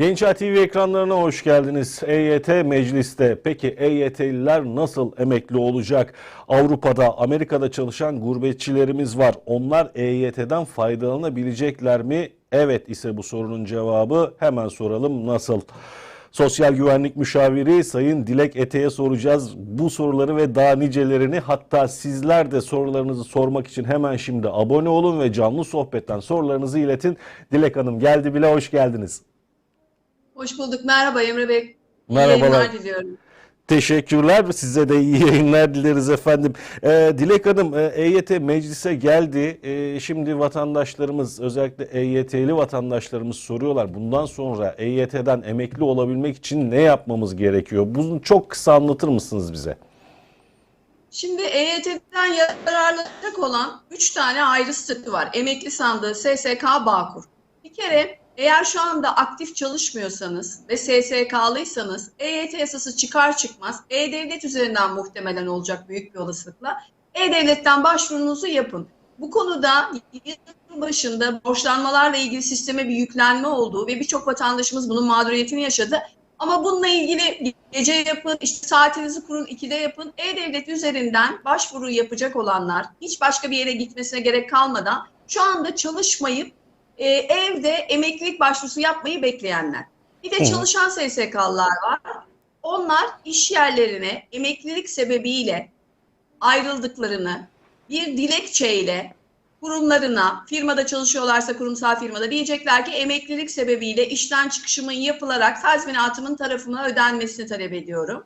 Gençler TV ekranlarına hoş geldiniz. EYT mecliste. Peki EYT'liler nasıl emekli olacak? Avrupa'da, Amerika'da çalışan gurbetçilerimiz var. Onlar EYT'den faydalanabilecekler mi? Evet ise bu sorunun cevabı hemen soralım nasıl? Sosyal Güvenlik Müşaviri Sayın Dilek Ete'ye soracağız bu soruları ve daha nicelerini. Hatta sizler de sorularınızı sormak için hemen şimdi abone olun ve canlı sohbetten sorularınızı iletin. Dilek Hanım geldi bile hoş geldiniz. Hoş bulduk. Merhaba Emre Bey. Merhabalar. yayınlar diliyorum. Teşekkürler. Size de iyi yayınlar dileriz efendim. Ee, Dilek Hanım e, EYT meclise geldi. Ee, şimdi vatandaşlarımız özellikle EYT'li vatandaşlarımız soruyorlar. Bundan sonra EYT'den emekli olabilmek için ne yapmamız gerekiyor? Bunu çok kısa anlatır mısınız bize? Şimdi EYT'den yararlanacak olan 3 tane ayrı statü var. Emekli sandığı, SSK, Bağkur. Bir kere eğer şu anda aktif çalışmıyorsanız ve SSK'lıysanız EYT yasası çıkar çıkmaz E-Devlet üzerinden muhtemelen olacak büyük bir olasılıkla. E-Devlet'ten başvurunuzu yapın. Bu konuda yıl başında borçlanmalarla ilgili sisteme bir yüklenme olduğu ve birçok vatandaşımız bunun mağduriyetini yaşadı. Ama bununla ilgili gece yapın, işte saatinizi kurun, ikide yapın. E-Devlet üzerinden başvuru yapacak olanlar, hiç başka bir yere gitmesine gerek kalmadan şu anda çalışmayıp e, evde emeklilik başvurusu yapmayı bekleyenler. Bir de çalışan SSK'lılar var. Onlar iş yerlerine emeklilik sebebiyle ayrıldıklarını bir dilekçeyle kurumlarına, firmada çalışıyorlarsa kurumsal firmada diyecekler ki emeklilik sebebiyle işten çıkışımın yapılarak tazminatımın tarafıma ödenmesini talep ediyorum.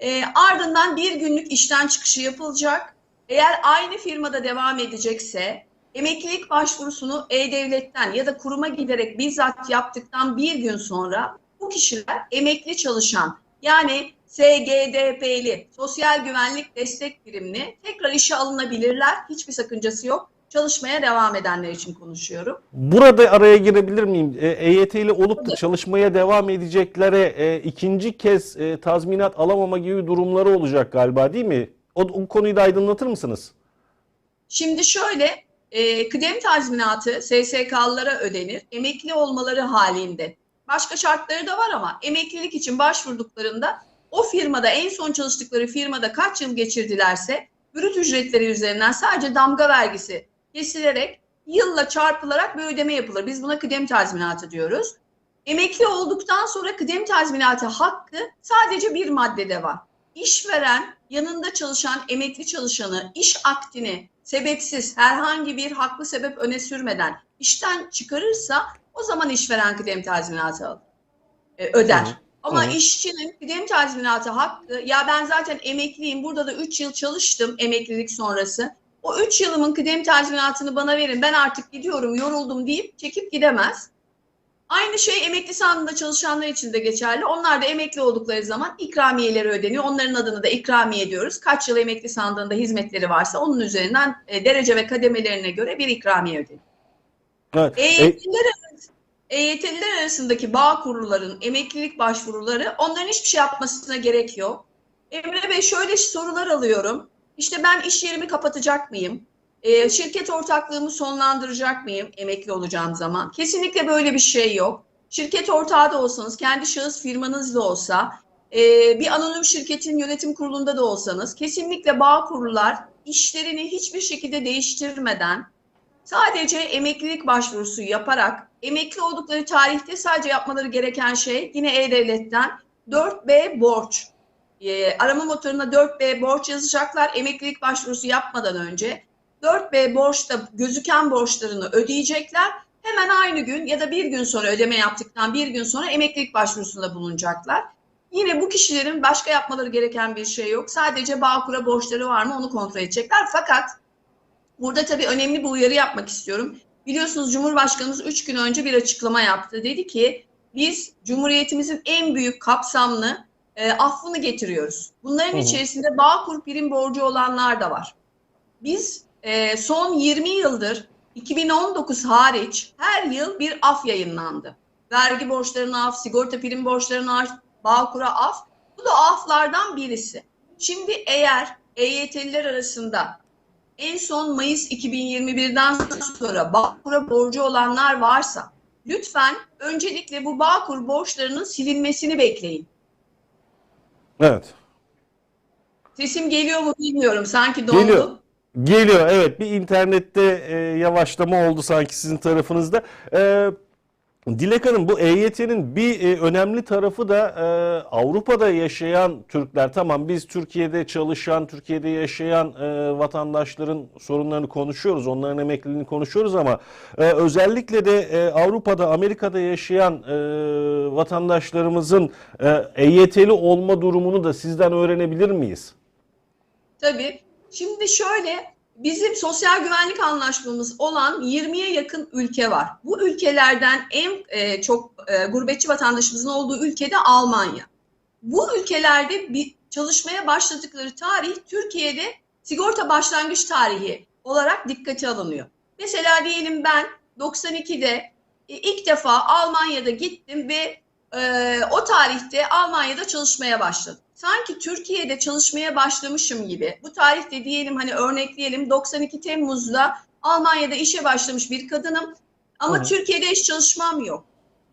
E, ardından bir günlük işten çıkışı yapılacak. Eğer aynı firmada devam edecekse emeklilik başvurusunu E-Devlet'ten ya da kuruma giderek bizzat yaptıktan bir gün sonra bu kişiler emekli çalışan yani SGDP'li, Sosyal Güvenlik Destek Birimini tekrar işe alınabilirler. Hiçbir sakıncası yok. Çalışmaya devam edenler için konuşuyorum. Burada araya girebilir miyim? E, EYT ile olup da çalışmaya devam edeceklere e, ikinci kez e, tazminat alamama gibi durumları olacak galiba değil mi? O, o konuyu da aydınlatır mısınız? Şimdi şöyle, e, kıdem tazminatı SSK'lılara ödenir. Emekli olmaları halinde. Başka şartları da var ama emeklilik için başvurduklarında o firmada en son çalıştıkları firmada kaç yıl geçirdilerse brüt ücretleri üzerinden sadece damga vergisi kesilerek yılla çarpılarak bir ödeme yapılır. Biz buna kıdem tazminatı diyoruz. Emekli olduktan sonra kıdem tazminatı hakkı sadece bir maddede var. İşveren yanında çalışan emekli çalışanı iş akdini sebepsiz herhangi bir haklı sebep öne sürmeden işten çıkarırsa o zaman işveren kıdem tazminatı alır, e, öder. Hı hı. Ama Hı hı. işçinin kıdem tazminatı hakkı ya ben zaten emekliyim burada da 3 yıl çalıştım emeklilik sonrası. O 3 yılımın kıdem tazminatını bana verin ben artık gidiyorum yoruldum deyip çekip gidemez. Aynı şey emekli sandığında çalışanlar için de geçerli. Onlar da emekli oldukları zaman ikramiyeleri ödeniyor. Onların adını da ikramiye diyoruz. Kaç yıl emekli sandığında hizmetleri varsa onun üzerinden e, derece ve kademelerine göre bir ikramiye ödeniyor. Evet. E, EYT'liler, arası- EYT'liler arasındaki bağ kurulların emeklilik başvuruları onların hiçbir şey yapmasına gerek yok. Emre Bey şöyle sorular alıyorum. İşte ben iş yerimi kapatacak mıyım? Ee, şirket ortaklığımı sonlandıracak mıyım emekli olacağım zaman? Kesinlikle böyle bir şey yok. Şirket ortağı da olsanız, kendi şahıs firmanız da olsa, e, bir anonim şirketin yönetim kurulunda da olsanız, kesinlikle bağ kurullar işlerini hiçbir şekilde değiştirmeden Sadece emeklilik başvurusu yaparak emekli oldukları tarihte sadece yapmaları gereken şey yine E-Devlet'ten 4B borç. Ee, arama motoruna 4B borç yazacaklar emeklilik başvurusu yapmadan önce. 4B borçta gözüken borçlarını ödeyecekler. Hemen aynı gün ya da bir gün sonra ödeme yaptıktan bir gün sonra emeklilik başvurusunda bulunacaklar. Yine bu kişilerin başka yapmaları gereken bir şey yok. Sadece Bağkur'a borçları var mı onu kontrol edecekler. Fakat Burada tabii önemli bir uyarı yapmak istiyorum. Biliyorsunuz Cumhurbaşkanımız 3 gün önce bir açıklama yaptı. Dedi ki biz Cumhuriyetimizin en büyük kapsamlı e, affını getiriyoruz. Bunların Hı içerisinde Bağkur prim borcu olanlar da var. Biz e, son 20 yıldır 2019 hariç her yıl bir af yayınlandı. Vergi borçlarına af, sigorta prim borçlarına af, Bağkur'a af. Bu da aflardan birisi. Şimdi eğer EYT'liler arasında en son Mayıs 2021'den sonra Bağkur'a borcu olanlar varsa lütfen öncelikle bu Bağkur borçlarının silinmesini bekleyin. Evet. Sesim geliyor mu bilmiyorum. Sanki dondu. Geliyor. Geliyor evet bir internette e, yavaşlama oldu sanki sizin tarafınızda. E, Dilek Hanım bu EYT'nin bir e, önemli tarafı da e, Avrupa'da yaşayan Türkler tamam biz Türkiye'de çalışan Türkiye'de yaşayan e, vatandaşların sorunlarını konuşuyoruz onların emekliliğini konuşuyoruz ama e, özellikle de e, Avrupa'da Amerika'da yaşayan e, vatandaşlarımızın e, EYT'li olma durumunu da sizden öğrenebilir miyiz? Tabii. Şimdi şöyle bizim sosyal güvenlik anlaşmamız olan 20'ye yakın ülke var. Bu ülkelerden en e, çok e, gurbetçi vatandaşımızın olduğu ülke de Almanya. Bu ülkelerde bir çalışmaya başladıkları tarih Türkiye'de sigorta başlangıç tarihi olarak dikkate alınıyor. Mesela diyelim ben 92'de e, ilk defa Almanya'da gittim ve e, o tarihte Almanya'da çalışmaya başladım. Sanki Türkiye'de çalışmaya başlamışım gibi. Bu tarihte diyelim hani örnekleyelim 92 Temmuz'da Almanya'da işe başlamış bir kadınım ama Hı. Türkiye'de hiç çalışmam yok.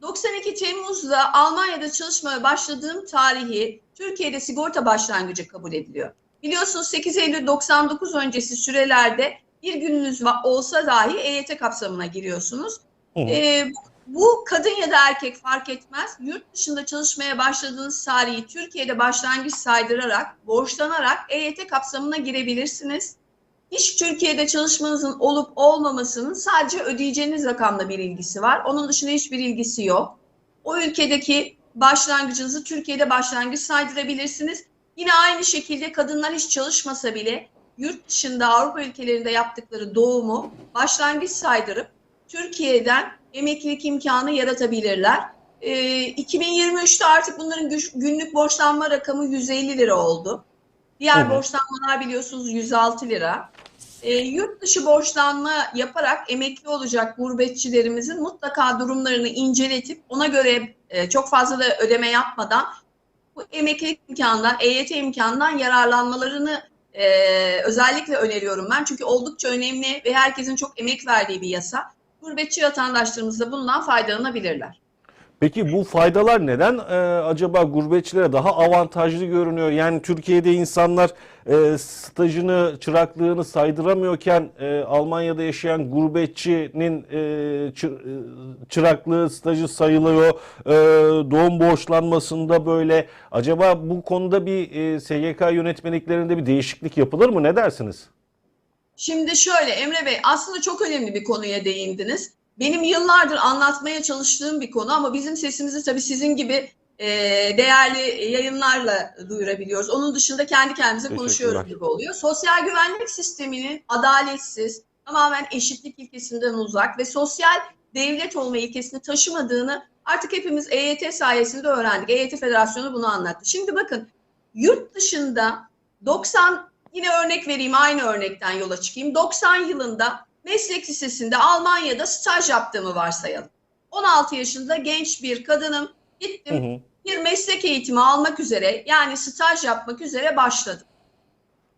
92 Temmuz'da Almanya'da çalışmaya başladığım tarihi Türkiye'de sigorta başlangıcı kabul ediliyor. Biliyorsunuz 8 Eylül 99 öncesi sürelerde bir gününüz olsa dahi EYT kapsamına giriyorsunuz. Hı. Ee, bu kadın ya da erkek fark etmez. Yurt dışında çalışmaya başladığınız tarihi Türkiye'de başlangıç saydırarak, borçlanarak EYT kapsamına girebilirsiniz. Hiç Türkiye'de çalışmanızın olup olmamasının sadece ödeyeceğiniz rakamla bir ilgisi var. Onun dışında hiçbir ilgisi yok. O ülkedeki başlangıcınızı Türkiye'de başlangıç saydırabilirsiniz. Yine aynı şekilde kadınlar hiç çalışmasa bile yurt dışında Avrupa ülkelerinde yaptıkları doğumu başlangıç saydırıp Türkiye'den emeklilik imkanı yaratabilirler. Ee, 2023'te artık bunların güç- günlük borçlanma rakamı 150 lira oldu. Diğer hı. borçlanmalar biliyorsunuz 106 lira. Ee, yurt dışı borçlanma yaparak emekli olacak gurbetçilerimizin mutlaka durumlarını inceletip ona göre e, çok fazla da ödeme yapmadan bu emeklilik imkanından, EYT imkanından yararlanmalarını e, özellikle öneriyorum ben. Çünkü oldukça önemli ve herkesin çok emek verdiği bir yasa. Gurbetçi vatandaşlarımız da bundan faydalanabilirler. Peki bu faydalar neden e, acaba gurbetçilere daha avantajlı görünüyor? Yani Türkiye'de insanlar e, stajını, çıraklığını saydıramıyorken e, Almanya'da yaşayan gurbetçinin e, e, çıraklığı, stajı sayılıyor. E, doğum borçlanmasında böyle. Acaba bu konuda bir e, SGK yönetmeliklerinde bir değişiklik yapılır mı? Ne dersiniz? Şimdi şöyle Emre Bey aslında çok önemli bir konuya değindiniz. Benim yıllardır anlatmaya çalıştığım bir konu ama bizim sesimizi tabii sizin gibi e, değerli yayınlarla duyurabiliyoruz. Onun dışında kendi kendimize konuşuyoruz gibi oluyor. Sosyal güvenlik sisteminin adaletsiz, tamamen eşitlik ilkesinden uzak ve sosyal devlet olma ilkesini taşımadığını artık hepimiz EYT sayesinde öğrendik. EYT Federasyonu bunu anlattı. Şimdi bakın yurt dışında 90 yine örnek vereyim aynı örnekten yola çıkayım. 90 yılında meslek lisesinde Almanya'da staj yaptığımı varsayalım. 16 yaşında genç bir kadınım. Gittim Hı hı. bir meslek eğitimi almak üzere yani staj yapmak üzere başladım.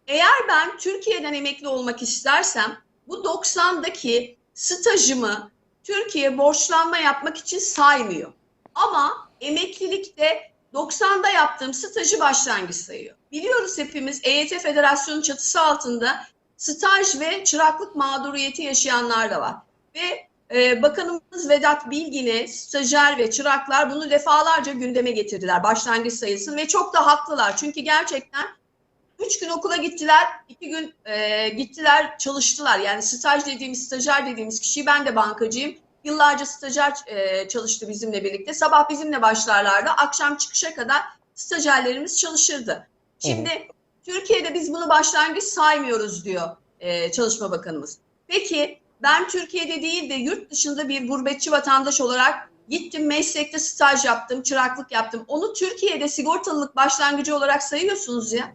Eğer ben Türkiye'den emekli olmak istersem bu 90'daki stajımı Türkiye borçlanma yapmak için saymıyor. Ama emeklilikte 90'da yaptığım stajı başlangıç sayıyor. Biliyoruz hepimiz EYT Federasyonu çatısı altında staj ve çıraklık mağduriyeti yaşayanlar da var. Ve e, Bakanımız Vedat Bilgin'e stajyer ve çıraklar bunu defalarca gündeme getirdiler başlangıç sayısını ve çok da haklılar. Çünkü gerçekten üç gün okula gittiler, iki gün e, gittiler çalıştılar. Yani staj dediğimiz, stajyer dediğimiz kişi ben de bankacıyım. Yıllarca stajyer e, çalıştı bizimle birlikte. Sabah bizimle başlarlardı, akşam çıkışa kadar stajyerlerimiz çalışırdı. Şimdi Türkiye'de biz bunu başlangıç saymıyoruz diyor e, Çalışma Bakanımız. Peki ben Türkiye'de değil de yurt dışında bir gurbetçi vatandaş olarak gittim meslekte staj yaptım, çıraklık yaptım. Onu Türkiye'de sigortalılık başlangıcı olarak sayıyorsunuz ya.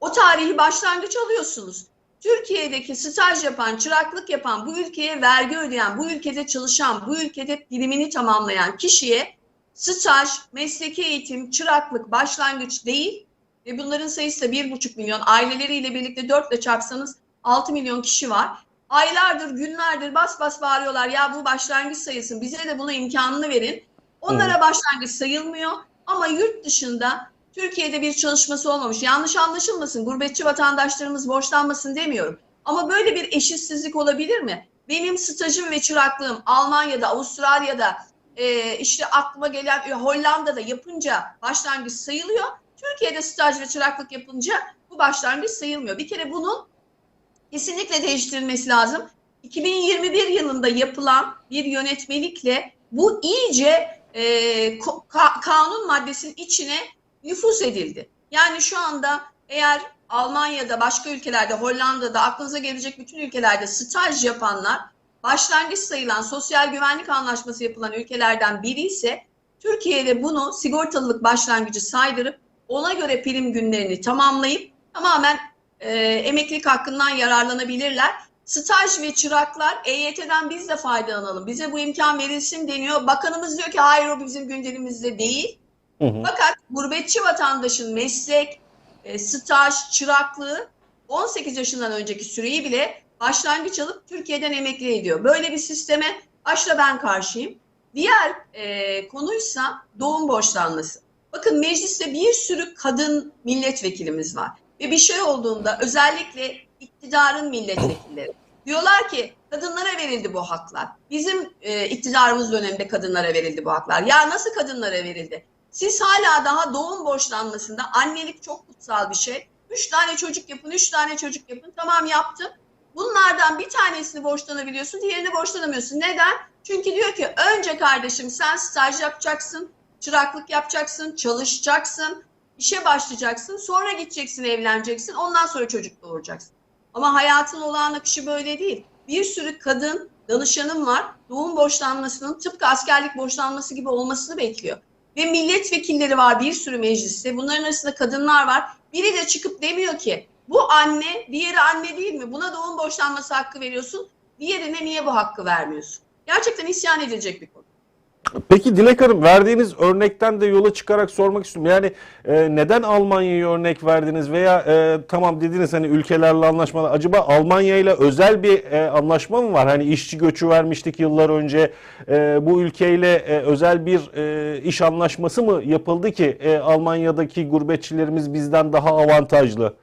O tarihi başlangıç alıyorsunuz. Türkiye'deki staj yapan, çıraklık yapan, bu ülkeye vergi ödeyen, bu ülkede çalışan, bu ülkede primini tamamlayan kişiye staj, mesleki eğitim, çıraklık başlangıç değil ve bunların sayısı da bir buçuk milyon. Aileleriyle birlikte dörtle çarpsanız 6 milyon kişi var. aylardır, günlerdir bas bas bağırıyorlar. Ya bu başlangıç sayısın, bize de buna imkanını verin. Onlara başlangıç sayılmıyor ama yurt dışında Türkiye'de bir çalışması olmamış. Yanlış anlaşılmasın, gurbetçi vatandaşlarımız borçlanmasın demiyorum. Ama böyle bir eşitsizlik olabilir mi? Benim stajım ve çıraklığım Almanya'da, Avustralya'da, e, işte aklıma gelen e, Hollanda'da yapınca başlangıç sayılıyor. Türkiye'de staj ve çıraklık yapınca bu başlangıç sayılmıyor. Bir kere bunun kesinlikle değiştirilmesi lazım. 2021 yılında yapılan bir yönetmelikle bu iyice e, ka- kanun maddesinin içine nüfuz edildi. Yani şu anda eğer Almanya'da, başka ülkelerde, Hollanda'da, aklınıza gelecek bütün ülkelerde staj yapanlar başlangıç sayılan sosyal güvenlik anlaşması yapılan ülkelerden biri ise Türkiye'de bunu sigortalılık başlangıcı saydırıp ona göre prim günlerini tamamlayıp tamamen e, emeklilik hakkından yararlanabilirler. Staj ve çıraklar EYT'den biz de faydalanalım. Bize bu imkan verilsin deniyor. Bakanımız diyor ki hayır o bizim gündemimizde değil. Fakat gurbetçi vatandaşın meslek, e, staj, çıraklığı 18 yaşından önceki süreyi bile başlangıç alıp Türkiye'den emekli ediyor. Böyle bir sisteme başta ben karşıyım. Diğer e, konuysa doğum borçlanması. Bakın mecliste bir sürü kadın milletvekilimiz var. Ve bir şey olduğunda özellikle iktidarın milletvekilleri diyorlar ki kadınlara verildi bu haklar. Bizim e, iktidarımız döneminde kadınlara verildi bu haklar. Ya nasıl kadınlara verildi? Siz hala daha doğum borçlanmasında annelik çok kutsal bir şey. Üç tane çocuk yapın, üç tane çocuk yapın. Tamam yaptım. Bunlardan bir tanesini borçlanabiliyorsun, diğerini borçlanamıyorsun. Neden? Çünkü diyor ki önce kardeşim sen staj yapacaksın, çıraklık yapacaksın, çalışacaksın, işe başlayacaksın, sonra gideceksin, evleneceksin, ondan sonra çocuk doğuracaksın. Ama hayatın olağan akışı böyle değil. Bir sürü kadın danışanım var, doğum borçlanmasının tıpkı askerlik borçlanması gibi olmasını bekliyor. Ve milletvekilleri var bir sürü mecliste. Bunların arasında kadınlar var. Biri de çıkıp demiyor ki bu anne, diğeri anne değil mi? Buna doğum borçlanması hakkı veriyorsun. Diğerine niye bu hakkı vermiyorsun? Gerçekten isyan edilecek bir konu. Peki Dilek Hanım verdiğiniz örnekten de yola çıkarak sormak istiyorum. Yani e, neden Almanya'yı örnek verdiniz veya e, tamam dediniz hani ülkelerle anlaşmalar. Acaba Almanya ile özel bir e, anlaşma mı var? Hani işçi göçü vermiştik yıllar önce. E, bu ülkeyle e, özel bir e, iş anlaşması mı yapıldı ki e, Almanya'daki gurbetçilerimiz bizden daha avantajlı?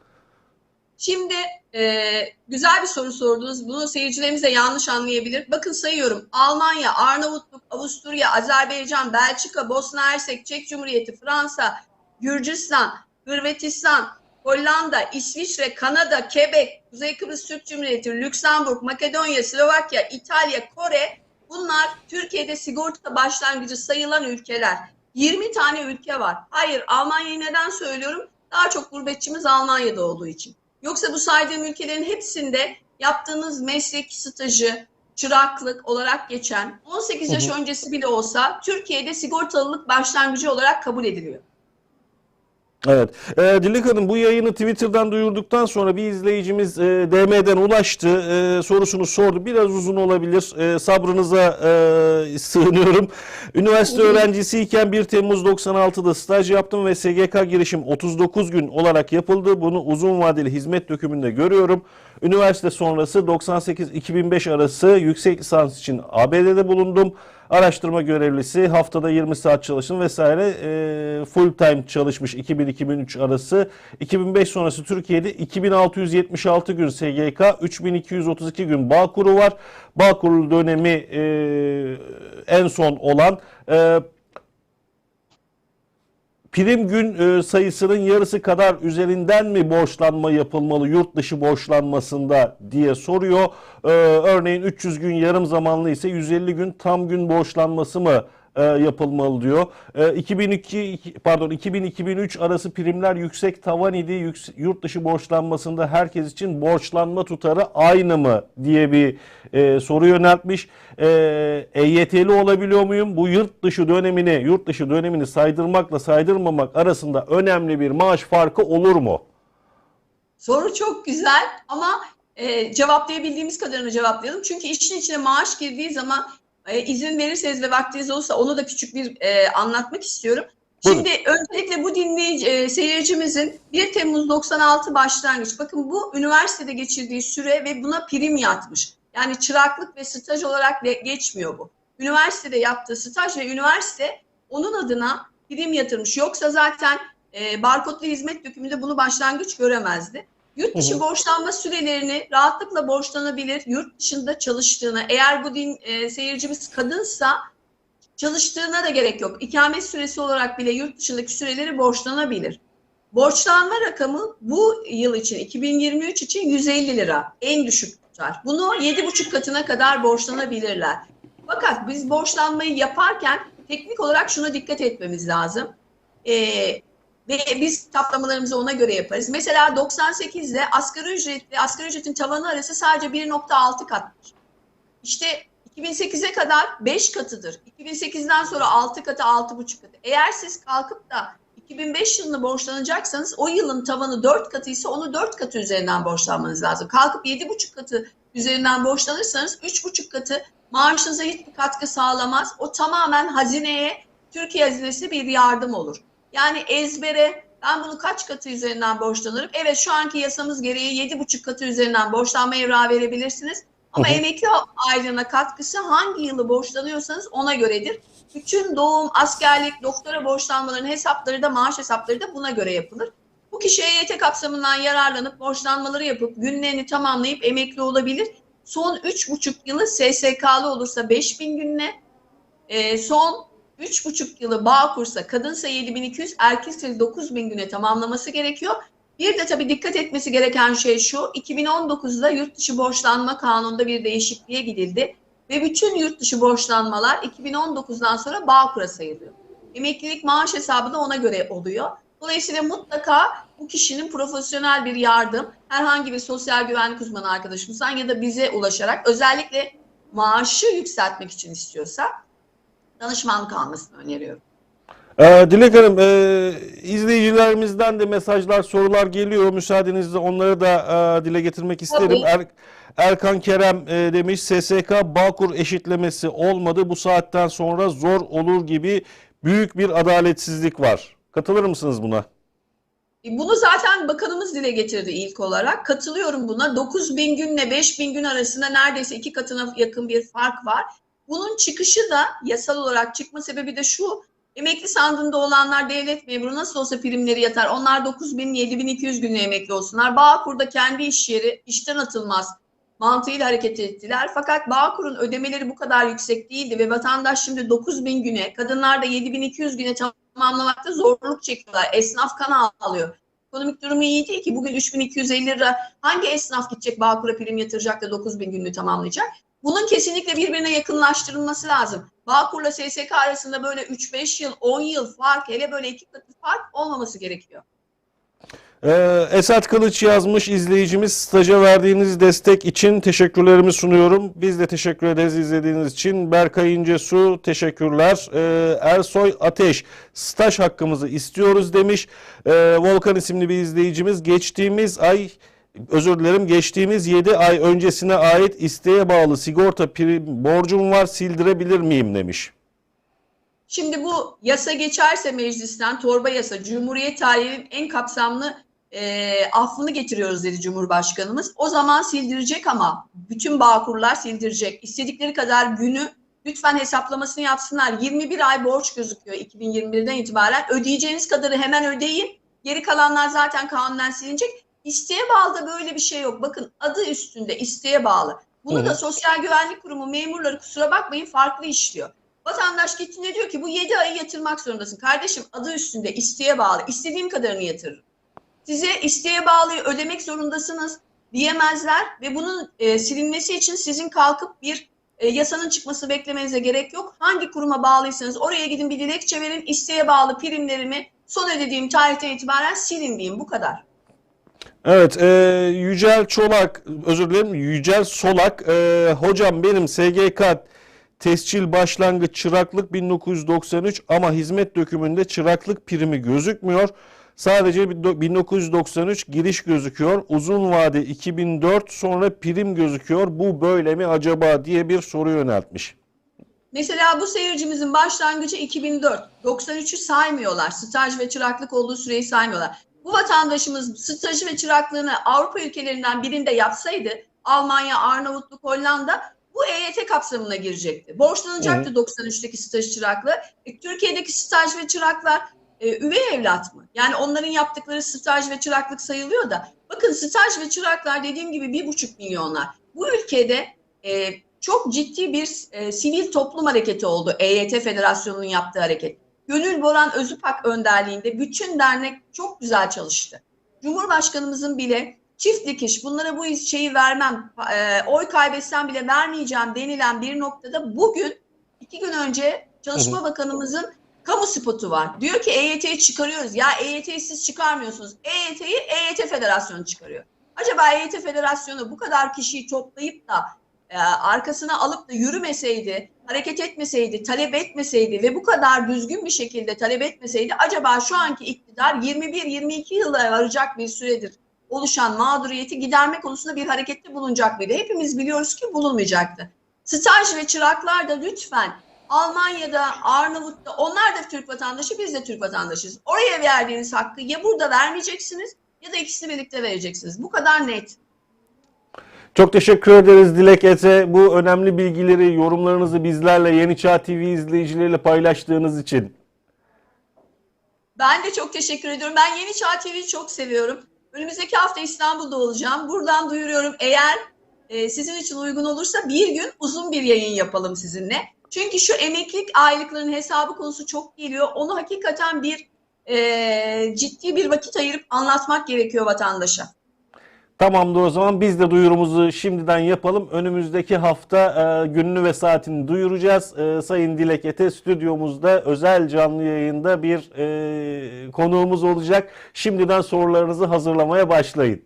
Şimdi e, güzel bir soru sordunuz. Bunu seyircilerimiz de yanlış anlayabilir. Bakın sayıyorum. Almanya, Arnavutluk, Avusturya, Azerbaycan, Belçika, Bosna Hersek, Çek Cumhuriyeti, Fransa, Gürcistan, Hırvatistan, Hollanda, İsviçre, Kanada, Quebec, Kuzey Kıbrıs Türk Cumhuriyeti, Lüksemburg, Makedonya, Slovakya, İtalya, Kore bunlar Türkiye'de sigorta başlangıcı sayılan ülkeler. 20 tane ülke var. Hayır Almanya'yı neden söylüyorum? Daha çok gurbetçimiz Almanya'da olduğu için. Yoksa bu saydığım ülkelerin hepsinde yaptığınız meslek stajı, çıraklık olarak geçen 18 yaş öncesi bile olsa Türkiye'de sigortalılık başlangıcı olarak kabul ediliyor. Evet. E, Dilek Hanım bu yayını Twitter'dan duyurduktan sonra bir izleyicimiz e, DM'den ulaştı. E, sorusunu sordu. Biraz uzun olabilir. E, sabrınıza e, sığınıyorum. Üniversite öğrencisiyken 1 Temmuz 96'da staj yaptım ve SGK girişim 39 gün olarak yapıldı. Bunu uzun vadeli hizmet dökümünde görüyorum. Üniversite sonrası 98-2005 arası yüksek lisans için ABD'de bulundum. Araştırma görevlisi haftada 20 saat çalıştım vesaire e, full time çalışmış 2000-2003 arası. 2005 sonrası Türkiye'de 2676 gün SGK, 3232 gün Bağkur'u var. Bağkur dönemi e, en son olan e, prim gün e, sayısının yarısı kadar üzerinden mi borçlanma yapılmalı yurt dışı borçlanmasında diye soruyor. E, örneğin 300 gün yarım zamanlı ise 150 gün tam gün borçlanması mı e, yapılmalı diyor. E, 2002 pardon 2000-2003 arası primler yüksek tavan idi. Yurt dışı borçlanmasında herkes için borçlanma tutarı aynı mı diye bir e, soru yöneltmiş. E, EYT'li olabiliyor muyum? Bu yurt dışı dönemini yurt dışı dönemini saydırmakla saydırmamak arasında önemli bir maaş farkı olur mu? Soru çok güzel ama e, cevaplayabildiğimiz kadarını cevaplayalım. Çünkü işin içine maaş girdiği zaman e, izin verirseniz ve vaktiniz olursa onu da küçük bir e, anlatmak istiyorum. Buyurun. Şimdi öncelikle bu dinleyici, e, seyircimizin 1 Temmuz 96 başlangıç. Bakın bu üniversitede geçirdiği süre ve buna prim yatmış. Yani çıraklık ve staj olarak geçmiyor bu. Üniversitede yaptığı staj ve üniversite onun adına prim yatırmış. Yoksa zaten e, barkodlu hizmet dökümünde bunu başlangıç göremezdi. Yurt dışı Hı hı. borçlanma sürelerini rahatlıkla borçlanabilir. Yurt dışında çalıştığını, eğer bu din e, seyircimiz kadınsa çalıştığına da gerek yok. İkamet süresi olarak bile yurt dışındaki süreleri borçlanabilir. Borçlanma rakamı bu yıl için 2023 için 150 lira en düşük tutar. Bunu 7,5 katına kadar borçlanabilirler. Fakat biz borçlanmayı yaparken teknik olarak şuna dikkat etmemiz lazım. Ee, ve biz taplamalarımızı ona göre yaparız. Mesela 98 ile asgari ücretle asgari ücretin tavanı arası sadece 1.6 kattır. İşte 2008'e kadar 5 katıdır. 2008'den sonra 6 katı, 6,5 katı. Eğer siz kalkıp da 2005 yılını borçlanacaksanız o yılın tavanı 4 katı ise onu 4 katı üzerinden borçlanmanız lazım. Kalkıp 7,5 katı üzerinden borçlanırsanız 3,5 katı maaşınıza hiçbir katkı sağlamaz. O tamamen hazineye, Türkiye hazinesine bir yardım olur. Yani ezbere ben bunu kaç katı üzerinden borçlanırım? Evet şu anki yasamız gereği 7,5 katı üzerinden borçlanma evrağı verebilirsiniz. Ama Hı hı. emekli aylığına katkısı hangi yılı borçlanıyorsanız ona göredir. Bütün doğum, askerlik, doktora borçlanmaların hesapları da maaş hesapları da buna göre yapılır. Bu kişi EYT kapsamından yararlanıp borçlanmaları yapıp günlerini tamamlayıp emekli olabilir. Son 3,5 yılı SSK'lı olursa 5000 günle, e, son 3,5 yılı bağ kursa kadınsa 7200, erkekse 9000 güne tamamlaması gerekiyor. Bir de tabii dikkat etmesi gereken şey şu, 2019'da yurt dışı borçlanma kanununda bir değişikliğe gidildi ve bütün yurt dışı borçlanmalar 2019'dan sonra Bağkur'a sayılıyor. Emeklilik maaş hesabı da ona göre oluyor. Dolayısıyla mutlaka bu kişinin profesyonel bir yardım, herhangi bir sosyal güvenlik uzmanı arkadaşımızdan ya da bize ulaşarak özellikle maaşı yükseltmek için istiyorsa danışmanlık almasını öneriyorum. Ee, Dilek Hanım, e, izleyicilerimizden de mesajlar, sorular geliyor. Müsaadenizle onları da e, dile getirmek isterim. Er- Erkan Kerem e, demiş, SSK Bağkur eşitlemesi olmadı. Bu saatten sonra zor olur gibi büyük bir adaletsizlik var. Katılır mısınız buna? E, Bunu zaten bakanımız dile getirdi ilk olarak. Katılıyorum buna. 9 bin günle 5 bin gün arasında neredeyse iki katına yakın bir fark var. Bunun çıkışı da yasal olarak çıkma sebebi de şu. Emekli sandığında olanlar devlet memuru nasıl olsa primleri yatar. Onlar 9 bin 7 bin 200 günle emekli olsunlar. Bağkur'da kendi iş yeri işten atılmaz mantığıyla hareket ettiler. Fakat Bağkur'un ödemeleri bu kadar yüksek değildi ve vatandaş şimdi 9 bin güne, kadınlar da 7200 güne tamamlamakta zorluk çekiyorlar. Esnaf kan ağlıyor. Ekonomik durumu iyi değil ki. Bugün 3250 lira hangi esnaf gidecek Bağkur'a prim yatıracak da 9000 gününü tamamlayacak? Bunun kesinlikle birbirine yakınlaştırılması lazım. Bağkur'la SSK arasında böyle 3-5 yıl, 10 yıl fark, hele böyle iki katı fark olmaması gerekiyor. Ee, Esat Kılıç yazmış izleyicimiz staja verdiğiniz destek için teşekkürlerimi sunuyorum. Biz de teşekkür ederiz izlediğiniz için. Berkay İncesu teşekkürler. Ee, Ersoy Ateş staj hakkımızı istiyoruz demiş. Ee, Volkan isimli bir izleyicimiz geçtiğimiz ay özür dilerim geçtiğimiz 7 ay öncesine ait isteğe bağlı sigorta prim borcum var sildirebilir miyim demiş. Şimdi bu yasa geçerse meclisten torba yasa Cumhuriyet tarihinin en kapsamlı e, affını getiriyoruz dedi Cumhurbaşkanımız. O zaman sildirecek ama bütün bağkurlar sildirecek. İstedikleri kadar günü lütfen hesaplamasını yapsınlar. 21 ay borç gözüküyor 2021'den itibaren. Ödeyeceğiniz kadarı hemen ödeyin. Geri kalanlar zaten kanunen silinecek. İsteğe bağlı da böyle bir şey yok. Bakın adı üstünde isteğe bağlı. Bunu hı. da Sosyal Güvenlik Kurumu memurları kusura bakmayın farklı işliyor. Vatandaş gittiğinde diyor ki bu 7 ayı yatırmak zorundasın. Kardeşim adı üstünde isteğe bağlı. İstediğim kadarını yatırırım. Size isteğe bağlı ödemek zorundasınız diyemezler ve bunun e, silinmesi için sizin kalkıp bir e, yasanın çıkması beklemenize gerek yok. Hangi kuruma bağlıysanız oraya gidin bir dilekçe verin. İsteğe bağlı primlerimi son ödediğim tarihten itibaren silin diyeyim. Bu kadar. Evet, e, Yücel Çolak, özür dilerim, Yücel Solak, e, hocam benim SGK tescil başlangıç çıraklık 1993 ama hizmet dökümünde çıraklık primi gözükmüyor. Sadece bir do- 1993 giriş gözüküyor. Uzun vade 2004 sonra prim gözüküyor. Bu böyle mi acaba diye bir soru yöneltmiş. Mesela bu seyircimizin başlangıcı 2004. 93'ü saymıyorlar. Staj ve çıraklık olduğu süreyi saymıyorlar. Bu vatandaşımız stajı ve çıraklığını Avrupa ülkelerinden birinde yapsaydı Almanya, Arnavutluk, Hollanda bu EYT kapsamına girecekti. Borçlanacaktı 93'teki staj çıraklığı. E, Türkiye'deki staj ve çıraklar e, üvey evlat mı? Yani onların yaptıkları staj ve çıraklık sayılıyor da. Bakın staj ve çıraklar dediğim gibi bir buçuk milyonlar. Bu ülkede e, çok ciddi bir e, sivil toplum hareketi oldu. EYT Federasyonu'nun yaptığı hareket. Gönül Boran Özüpak önderliğinde bütün dernek çok güzel çalıştı. Cumhurbaşkanımızın bile çift dikiş bunlara bu şeyi vermem, e, oy kaybetsem bile vermeyeceğim denilen bir noktada bugün iki gün önce Çalışma Bakanımızın kamu spotu var. Diyor ki EYT'yi çıkarıyoruz. Ya EYT'yi siz çıkarmıyorsunuz. EYT'yi EYT Federasyonu çıkarıyor. Acaba EYT Federasyonu bu kadar kişiyi toplayıp da e, arkasına alıp da yürümeseydi, hareket etmeseydi, talep etmeseydi ve bu kadar düzgün bir şekilde talep etmeseydi acaba şu anki iktidar 21-22 yıla varacak bir süredir oluşan mağduriyeti giderme konusunda bir harekette bulunacak mıydı? Hepimiz biliyoruz ki bulunmayacaktı. Staj ve çıraklar da lütfen Almanya'da, Arnavut'ta onlar da Türk vatandaşı, biz de Türk vatandaşıyız. Oraya verdiğiniz hakkı ya burada vermeyeceksiniz ya da ikisini birlikte vereceksiniz. Bu kadar net. Çok teşekkür ederiz Dilek Ete. Bu önemli bilgileri, yorumlarınızı bizlerle Yeni Çağ TV izleyicileriyle paylaştığınız için. Ben de çok teşekkür ediyorum. Ben Yeni Çağ TV'yi çok seviyorum. Önümüzdeki hafta İstanbul'da olacağım. Buradan duyuruyorum. Eğer e, sizin için uygun olursa bir gün uzun bir yayın yapalım sizinle. Çünkü şu emeklilik aylıklarının hesabı konusu çok geliyor. Onu hakikaten bir e, ciddi bir vakit ayırıp anlatmak gerekiyor vatandaşa. Tamamdır o zaman biz de duyurumuzu şimdiden yapalım. Önümüzdeki hafta e, gününü ve saatini duyuracağız. E, Sayın Dilek Ete stüdyomuzda özel canlı yayında bir e, konuğumuz olacak. Şimdiden sorularınızı hazırlamaya başlayın.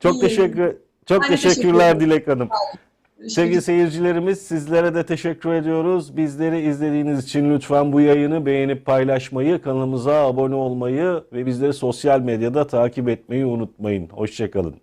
Çok İyi. teşekkür çok Ben teşekkür teşekkürler ederim. Dilek Hanım. Sevgili seyircilerimiz sizlere de teşekkür ediyoruz. Bizleri izlediğiniz için lütfen bu yayını beğenip paylaşmayı, kanalımıza abone olmayı ve bizleri sosyal medyada takip etmeyi unutmayın. Hoşçakalın.